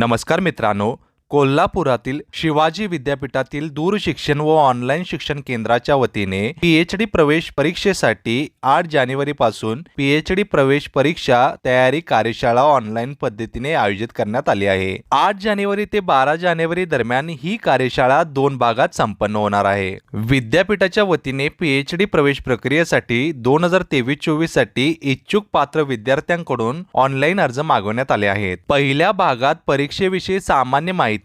नमस्कार मित्रांनो कोल्हापुरातील शिवाजी विद्यापीठातील दूरशिक्षण व ऑनलाईन शिक्षण केंद्राच्या वतीने पीएच डी प्रवेश परीक्षेसाठी आठ जानेवारीपासून पीएचडी प्रवेश परीक्षा तयारी कार्यशाळा ऑनलाईन पद्धतीने आयोजित करण्यात आली आहे. आठ जानेवारी ते बारा जानेवारी दरम्यान ही कार्यशाळा दोन भागात संपन्न होणार आहे. विद्यापीठाच्या वतीने पीएच डी प्रवेश प्रक्रियेसाठी दोन हजार तेवीस चोवीससाठी इच्छुक पात्र विद्यार्थ्यांकडून ऑनलाईन अर्ज मागवण्यात आले आहेत. पहिल्या भागात परीक्षेविषयी सामान्य माहिती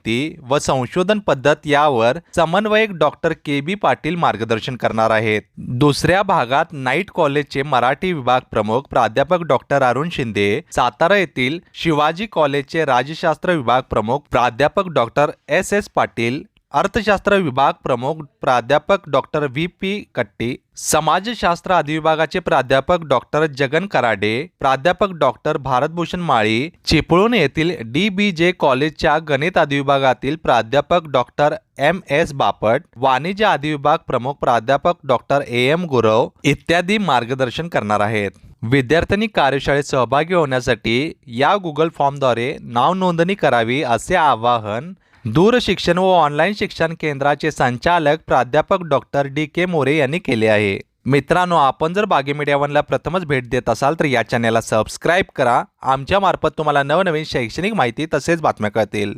व संशोधन पद्धत यावर समन्वयक डॉक्टर के बी पाटील मार्गदर्शन करणार आहेत. दुसऱ्या भागात नाईट कॉलेजचे मराठी विभाग प्रमुख प्राध्यापक डॉक्टर अरुण शिंदे सातारा येथील शिवाजी कॉलेजचे राज्यशास्त्र विभाग प्रमुख प्राध्यापक डॉक्टर एस एस पाटील अर्थशास्त्र विभाग प्रमुख प्राध्यापक डॉक्टर व्ही पी कट्टी समाजशास्त्र अधिविभागाचे प्राध्यापक डॉक्टर जगन कराडे प्राध्यापक डॉक्टर भारतभूषण माळी चिपळूण येथील डी बी जे कॉलेजच्या गणित अधिविभागातील प्राध्यापक डॉक्टर एम एस बापट वाणिज्य अधिविभाग प्रमुख प्राध्यापक डॉक्टर ए एम गुरव इत्यादी मार्गदर्शन करणार आहेत. विद्यार्थ्यांनी कार्यशाळेत सहभागी होण्यासाठी या गुगल फॉर्मद्वारे नाव नोंदणी करावी असे आवाहन दूरशिक्षण व ऑनलाईन शिक्षण केंद्राचे संचालक प्राध्यापक डॉक्टर डी के मोरे यांनी केले आहे. मित्रांनो आपण जर बागे मीडिया वनला प्रथमच भेट देत असाल तर या चॅनेलला सबस्क्राईब करा. आमच्यामार्फत तुम्हाला नवनवीन शैक्षणिक माहिती तसेच बातम्या कळतील.